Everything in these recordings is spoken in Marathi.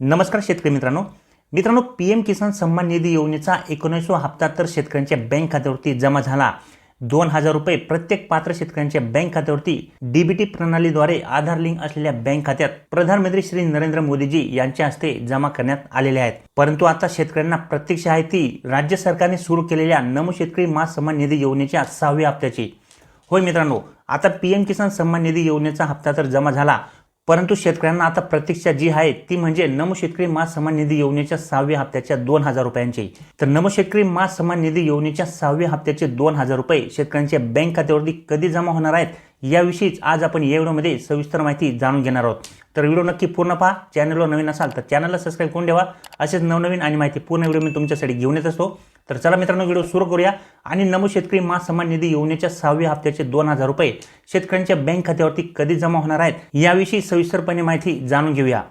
नमस्कार शेतकरी मित्रांनो. मित्रांनो पी एम किसान सन्मान निधी योजनेचा एकोणीसवा हप्ता तर शेतकऱ्यांच्या बँक खात्यावरती जमा झाला. दोन हजार रुपये प्रत्येक पात्र शेतकऱ्यांच्या बँक खात्यावरती डीबीटी प्रणालीद्वारे आधार लिंक असलेल्या बँक खात्यात प्रधानमंत्री श्री नरेंद्र मोदीजी यांच्या हस्ते जमा करण्यात आलेले आहेत. परंतु आता शेतकऱ्यांना प्रत्यक्ष आहे ती राज्य सरकारने सुरू केलेल्या नमो शेतकरी मा सन्मान निधी योजनेच्या सहाव्या हप्त्याची. होय मित्रांनो आता पी एम किसान सन्मान निधी योजनेचा हप्ता तर जमा झाला. परंतु शेतकऱ्यांना आता प्रतीक्षा जी आहे ती म्हणजे नम शेतकरी मा सन्मान निधी योजनेच्या सहाव्या हप्त्याच्या दोन हजार रुपयांची. तर नम शेतकरी मा सन्मान निधी योजनेच्या सहाव्या हप्त्याचे दोन हजार रुपये शेतकऱ्यांच्या बँक खात्यावरती कधी जमा होणार आहेत याविषयीच आज आपण या व्हिडिओमध्ये सविस्तर माहिती जाणून घेणार आहोत. तर व्हिडिओ नक्की पूर्ण पहा. चॅनलवर नवीन असाल तर चॅनलला सबस्क्राईब करून ठेवा. असेच नवनवीन आणि माहिती पूर्ण व्हिडिओ मी तुमच्यासाठी घेऊन येत असतो. तर चला मित्रांनो व्हिडिओ सुरू करूया. आणि नमो शेतकरी महासन्मान निधी योजनेच्या सहाव्या हप्त्याचे दोन हजार रुपये शेतकऱ्यांच्या बँक खात्यावरती कधी जमा होणार आहेत याविषयी सविस्तरपणे माहिती जाणून घेऊया.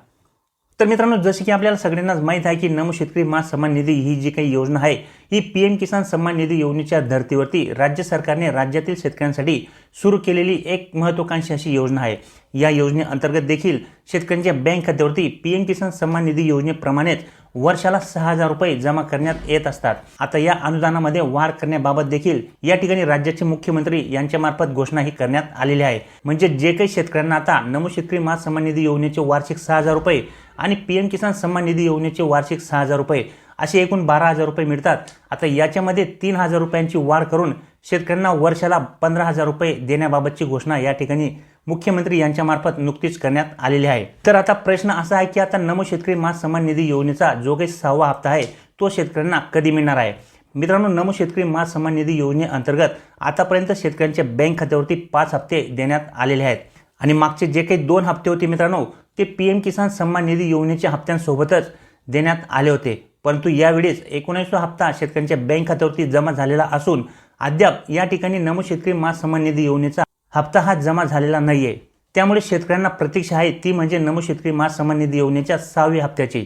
तर मित्रांनो जसे की आपल्याला सगळ्यांनाच माहीत आहे की नम शेतकरी मा सन्मान निधी ही जी काही योजना आहे ही पी एम किसान सन्मान निधी योजनेच्या धर्तीवरती राज्य सरकारने राज्यातील शेतकऱ्यांसाठी सुरू केलेली एक महत्वाकांक्षी अशी योजना आहे. या योजनेअंतर्गत देखील शेतकऱ्यांच्या बँक खात्यावरती पी एम किसान सन्मान निधी योजनेप्रमाणेच वर्षाला सहा हजार रुपये जमा करण्यात येत असतात. आता या अनुदानामध्ये वाढ करण्याबाबत देखील या ठिकाणी राज्याचे मुख्यमंत्री यांच्यामार्फत घोषणा ही करण्यात आलेली आहे. म्हणजे जे काही शेतकऱ्यांना आता नमो शेतकरी महासन्मान निधी योजनेचे वार्षिक सहा हजार रुपये आणि पी एम किसान सन्मान निधी योजनेचे वार्षिक सहा हजार रुपये असे एकूण बारा हजार रुपये मिळतात. आता याच्यामध्ये तीन हजार रुपयांची वाढ करून शेतकऱ्यांना वर्षाला पंधरा हजार रुपये देण्याबाबतची घोषणा या ठिकाणी मुख्यमंत्री यांच्यामार्फत नुकतीच करण्यात आलेली आहे. तर आता प्रश्न असा आहे की आता नमो शेतकरी मा सन्मान निधी योजनेचा जो काही सहावा हप्ता आहे तो शेतकऱ्यांना कधी मिळणार आहे? मित्रांनो नमो शेतकरी मा सन्मान निधी योजनेअंतर्गत आतापर्यंत शेतकऱ्यांच्या बँक खात्यावरती पाच हप्ते देण्यात आलेले आहेत. आणि मागचे जे काही दोन हप्ते होते मित्रांनो ते पी एम किसान सन्मान निधी योजनेच्या हप्त्यांसोबतच देण्यात आले होते. परंतु यावेळेस एकोणीसवा हप्ता शेतकऱ्यांच्या बँक खात्यावरती जमा झालेला असून अद्याप या ठिकाणी नमो शेतकरी महासन्मान निधी योजनेचा हप्ता हा जमा झालेला नाही आहे त्यामुळे शेतकऱ्यांना प्रतीक्षा आहे ती म्हणजे नमो शेतकरी महासन्मान निधी योजनेच्या सहाव्या हप्त्याची.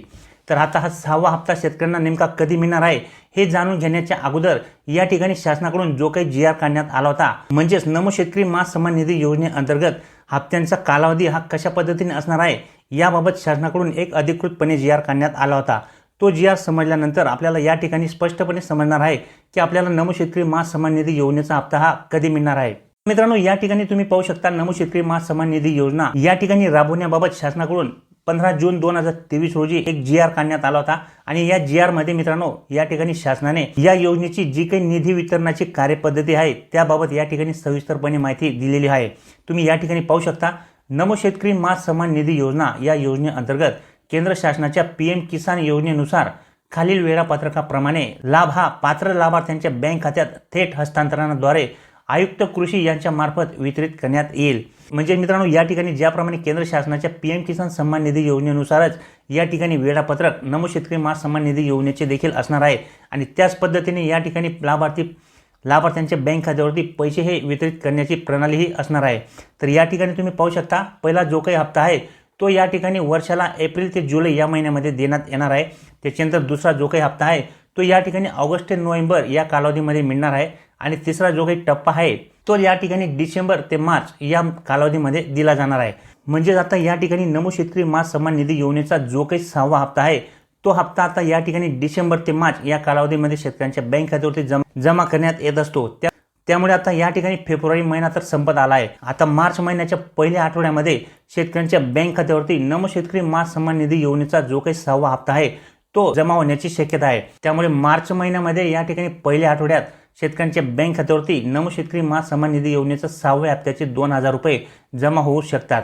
तर आता हा सहावा हप्ता शेतकऱ्यांना नेमका कधी मिळणार आहे हे जाणून घेण्याच्या अगोदर या ठिकाणी शासनाकडून जो काही जी आर काढण्यात आला होता म्हणजेच नमो शेतकरी मा सन्मान निधी योजनेअंतर्गत हप्त्यांचा कालावधी हा कशा पद्धतीने असणार आहे याबाबत शासनाकडून एक अधिकृतपणे जी आर काढण्यात आला होता. तो जी आर समजल्यानंतर आपल्याला या ठिकाणी स्पष्टपणे समजणार आहे की आपल्याला नमो शेतकरी मा निधी योजनेचा हप्ता हा कधी मिळणार आहे. मित्रांनो या ठिकाणी तुम्ही पाहू शकता नमो शेतकरी मा निधी योजना. या ठिकाणी राबवण्याबाबत शासनाकडून पंधरा जून दोन हजार तेवीस रोजी एक जी आर काढण्यात आला होता. आणि या जी आरमध्ये मित्रांनो या ठिकाणी शासनाने या योजनेची जी काही निधी वितरणाची कार्यपद्धती आहे त्याबाबत या ठिकाणी सविस्तरपणे माहिती दिलेली आहे. तुम्ही या ठिकाणी पाहू शकता नमो शेतकरी मा सन्मान निधी योजना या योजनेअंतर्गत केंद्र शासनाच्या पी एम किसान योजनेनुसार खालील वेळापत्रकाप्रमाणे लाभ हा पात्र लाभार्थ्यांच्या बँक खात्यात थेट हस्तांतरणाद्वारे आयुक्त कृषी यांच्या मार्फत वितरित करण्यात येईल. म्हणजे मित्रांनो या ठिकाणी ज्याप्रमाणे केंद्र शासनाच्या पी एम किसान सन्मान निधी योजनेनुसारच या ठिकाणी वेळापत्रक नमो शेतकरी मा सन्मान निधी योजनेचे देखील असणार आहे. आणि त्याच पद्धतीने या ठिकाणी लाभार्थी लाभार्थ्यांच्या बँक खात्यावरती पैसे हे वितरित करण्याची प्रणालीही असणार आहे. तर या ठिकाणी तुम्ही पाहू शकता पहिला जो काही हप्ता आहे तो या ठिकाणी वर्षाला एप्रिल ते जुलै या महिन्यामध्ये देण्यात येणार आहे. त्याच्यानंतर दुसरा जो काही हप्ता आहे तो या ठिकाणी ऑगस्ट ते नोव्हेंबर या कालावधीमध्ये मिळणार आहे. आणि तिसरा जो काही टप्पा आहे तो या ठिकाणी डिसेंबर ते मार्च या कालावधीमध्ये दिला जाणार आहे. म्हणजेच आता या ठिकाणी नमो शेतकरी मा सन्मान निधी योजनेचा जो काही सहावा हप्ता आहे तो हप्ता आता या ठिकाणी डिसेंबर ते मार्च या कालावधीमध्ये शेतकऱ्यांच्या बँक खात्यावरती जमा जमा करण्यात येत असतो. त्या त्यामुळे आता या ठिकाणी फेब्रुवारी महिना तर संपत आला आहे. आता मार्च महिन्याच्या पहिल्या आठवड्यामध्ये शेतकऱ्यांच्या बँक खात्यावरती नमो शेतकरी मा सन्मान निधी योजनेचा जो काही सहावा हप्ता आहे तो जमा होण्याची शक्यता आहे. त्यामुळे मार्च महिन्यामध्ये या ठिकाणी पहिल्या आठवड्यात शेतकऱ्यांच्या बँक खात्यावरती नमो शेतकरी महासन्मान निधी योजनेचा सहाव्या हप्त्याचे दोन हजार रुपये जमा होऊ शकतात.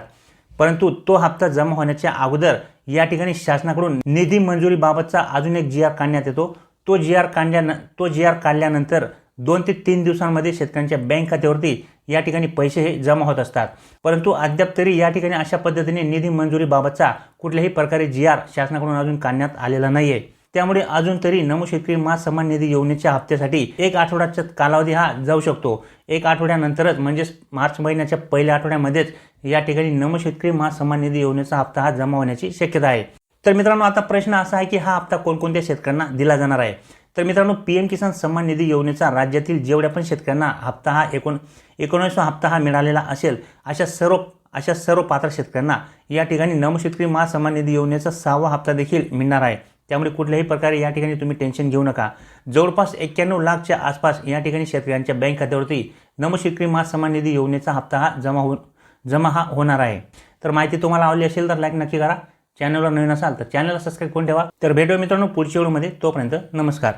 परंतु तो हप्ता जमा होण्याच्या अगोदर या ठिकाणी शासनाकडून निधी मंजुरीबाबतचा अजून एक जी आर काढण्यात येतो. तो जी आर काढल्या तो जी आर काढल्यानंतर दोन ते तीन दिवसांमध्ये शेतकऱ्यांच्या बँक खात्यावरती या ठिकाणी पैसे हे जमा होत असतात. परंतु अद्याप तरी या ठिकाणी अशा पद्धतीने निधी मंजुरीबाबतचा कुठल्याही प्रकारे जी आर शासनाकडून अजून काढण्यात आलेला नाही आहे त्यामुळे अजून तरी नमो शेतकरी मा सन्मान निधी योजनेच्या हप्त्यासाठी एक आठवड्याचा कालावधी हा जाऊ शकतो. एक आठवड्यानंतरच म्हणजेच मार्च महिन्याच्या पहिल्या आठवड्यामध्येच या ठिकाणी नमो शेतकरी मा सन्मान निधी योजनेचा हप्ता हा जमा होण्याची शक्यता आहे. तर मित्रांनो आता प्रश्न असा आहे की हा हप्ता कोणकोणत्या शेतकऱ्यांना दिला जाणार आहे? तर मित्रांनो पी एम किसान सन्मान निधी योजनेचा राज्यातील जेवढ्या पण शेतकऱ्यांना हप्ता हा एकूण एकोणीसवा हप्ता हा मिळालेला असेल अशा सर्व अशा सर्व पात्र शेतकऱ्यांना या ठिकाणी नमशेतकरी महासन्मान निधी योजनेचा सहावा हप्ता देखील मिळणार आहे. त्यामुळे कुठल्याही प्रकारे या ठिकाणी तुम्ही टेन्शन घेऊ नका. जवळपास एक्क्याण्णव लाखच्या आसपास या ठिकाणी शेतकऱ्यांच्या बँक खात्यावरती नमशिक्री महासन्मान निधी योजनेचा हप्ता हा जमा हो जमा हा होणार आहे. तर माहिती तुम्हाला आवडली असेल तर लाईक नक्की करा. चॅनलवर नवीन असाल तर चॅनलला सबस्क्राईब करून ठेवा. तर भेटूया मित्रांनो पुढच्या व्हिडिओमध्ये. तोपर्यंत नमस्कार.